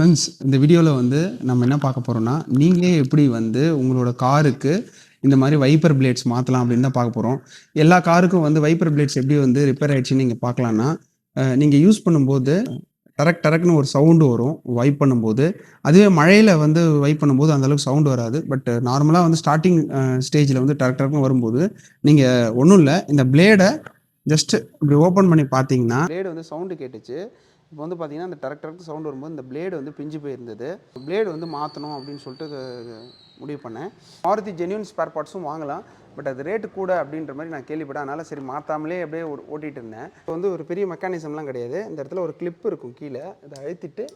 Friends இந்த வீடியோவில் வந்து நம்ம என்ன பார்க்க போகிறோம்னா நீங்களே எப்படி வந்து உங்களோட காருக்கு இந்த மாதிரி வைப்பர் பிளேட்ஸ் மாற்றலாம் அப்படின்னு தான் பார்க்க போகிறோம் எல்லா காருக்கும் வந்து வைப்பர் பிளேட்ஸ் எப்படி வந்து ரிப்பேர் ஆகிடுச்சின்னு நீங்கள் பார்க்கலான்னா நீங்கள் யூஸ் பண்ணும்போது டரக் டரக்னு ஒரு சவுண்டு வரும் வைப் பண்ணும்போது. அதுவே மழையில் வந்து வைப் பண்ணும்போது அந்தளவுக்கு சவுண்டு வராது. பட் நார்மலாக வந்து ஸ்டார்டிங் ஸ்டேஜில் வந்து டரக் டரக்னு வரும்போது நீங்கள் ஒன்றும் இல்லை இந்த பிளேடை ஜஸ்ட் இப்படி ஓப்பன் பண்ணி பார்த்தீங்கன்னா பிளேடு வந்து சவுண்டு கேட்டுச்சு. இப்போ வந்து பார்த்தீங்கன்னா அந்த டரக் டரக் சவுண்ட் வரும்போது இந்த பிளேடு வந்து பிஞ்சு போயிருந்தது. பிளேடு வந்து மாற்றணும் அப்படின்னு சொல்லிட்டு முடிவு பண்ணேன். மாருதி ஜென்யூன் ஸ்பேர் பார்ட்ஸும் வாங்கலாம். பட் அது ரேட்டு கூட அப்படின்ற மாதிரி நான் கேள்விப்பட்டேன். அதனால் சரி மாற்றாமலே அப்படியே ஓட்டிகிட்டு இருந்தேன். இப்போ வந்து ஒரு பெரிய மெக்கானிசம்லாம் கிடையாது. இந்த இடத்துல ஒரு கிளிப் இருக்கும் கீழே. அதை அழுத்திட்டு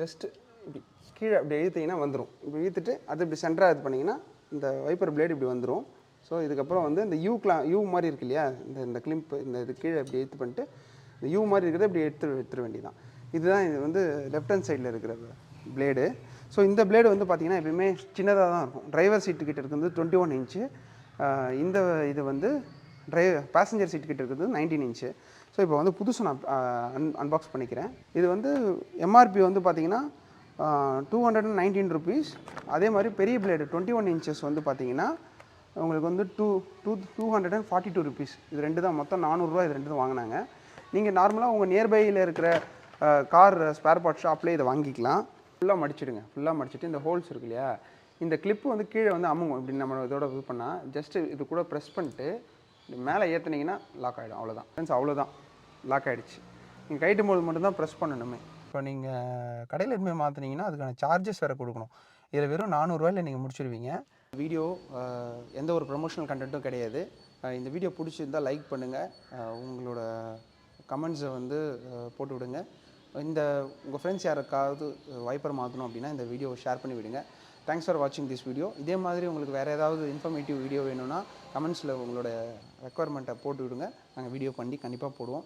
ஜஸ்ட் இப்படி கீழே அப்படி இழுத்தீங்கன்னா வந்துடும் இப்படி இழுத்துட்டு அது இப்படி சென்டராக இது பண்ணிங்கன்னா இந்த வைப்பர் பிளேடு இப்படி வந்துடும் ஸோ இதுக்கப்புறம் வந்து இந்த யூ கிளா யூ மாதிரி இருக்கு இல்லையா? இந்த இந்த கிளிம்ப் இந்த இது கீழே இப்படி இழுத்து பண்ணிட்டு இந்த யூ மாதிரி இருக்கிறத இப்படி எடுத்து எடுத்துட வேண்டியதான் இதுதான் இது வந்து லெஃப்ட் ஹேண்ட் சைடில் இருக்கிற பிளேடு ஸோ இந்த பிளேடு வந்து பார்த்தீங்கன்னா எப்பயுமே சின்னதாக தான் இருக்கும். டிரைவர் சீட்டு கிட்ட இருக்கிறது டுவெண்ட்டி ஒன் இன்ச்சு இந்த இது வந்து ட்ரை பேசஞ்சர் சீட் கிட்ட இருக்கிறது நைன்டீன் இன்ச்சு ஸோ இப்போ வந்து புதுசு நான் அன் அன்பாக்ஸ் பண்ணிக்கிறேன். இது வந்து எம்ஆர்பி வந்து பார்த்தீங்கன்னா two hundred and nineteen rupees அதே மாதிரி பெரிய பிளேடு டுவெண்ட்டி ஒன் இன்ச்சஸ் வந்து பார்த்தீங்கன்னா உங்களுக்கு வந்து two two two hundred and forty two rupees இது ரெண்டு தான். மொத்தம் நானூறுரூவா இது ரெண்டு தான் வாங்கினாங்க. நீங்கள் நார்மலாக உங்கள் நியர்பையில் இருக்கிற கார் ஸ்பேர் பார்ட் ஷாப்லேயே இதை வாங்கிக்கலாம். ஃபுல்லாக மடிச்சிடுங்க. ஃபுல்லாக மடிச்சிட்டு இந்த ஹோல்ஸ் இருக்கு இல்லையா? இந்த கிளிப்பு வந்து கீழே வந்து அமுங்கும். இப்படி நம்ம இதோட இது பண்ணால் ஜஸ்ட்டு இது கூட ப்ரெஸ் பண்ணிட்டு மேலே ஏற்றுனீங்கன்னா லாக் ஆகிடும் அவ்வளோதான் ஃப்ரெண்ட்ஸ் அவ்வளோதான் லாக் ஆகிடுச்சு நீங்கள் கைட்டும் போது மட்டும்தான் ப்ரெஸ் பண்ணணுமே. இப்போ நீங்கள் கடையில் எதுவுமே மாற்றினீங்கன்னா அதுக்கான சார்ஜஸ் வேறு கொடுக்கணும். இதில் வெறும் நானூறுரூவாயில் நீங்கள் முடிச்சிடுவீங்க வீடியோ எந்த ஒரு ப்ரொமோஷனல் கண்டென்ட்டும் கிடையாது. இந்த வீடியோ பிடிச்சிருந்தால் லைக் பண்ணுங்கள் உங்களோட கமெண்ட்ஸை வந்து போட்டு விடுங்க இந்த உங்கள் ஃப்ரெண்ட்ஸ் யாருக்காவது வைப்பர் மாற்றணும் அப்படின்னா இந்த வீடியோவை ஷேர் பண்ணி விடுங்க. தேங்க்ஸ் ஃபார் வாட்சிங் திஸ் வீடியோ இதே மாதிரி உங்களுக்கு வேறு ஏதாவது இன்ஃபர்மேட்டிவ் வீடியோ வேணும்னா கமெண்ட்ஸில் உங்களோட ரெக்குவயர்மெண்ட்டை போட்டு விடுங்க நாங்கள் வீடியோ பண்ணி கண்டிப்பாக போடுவோம்.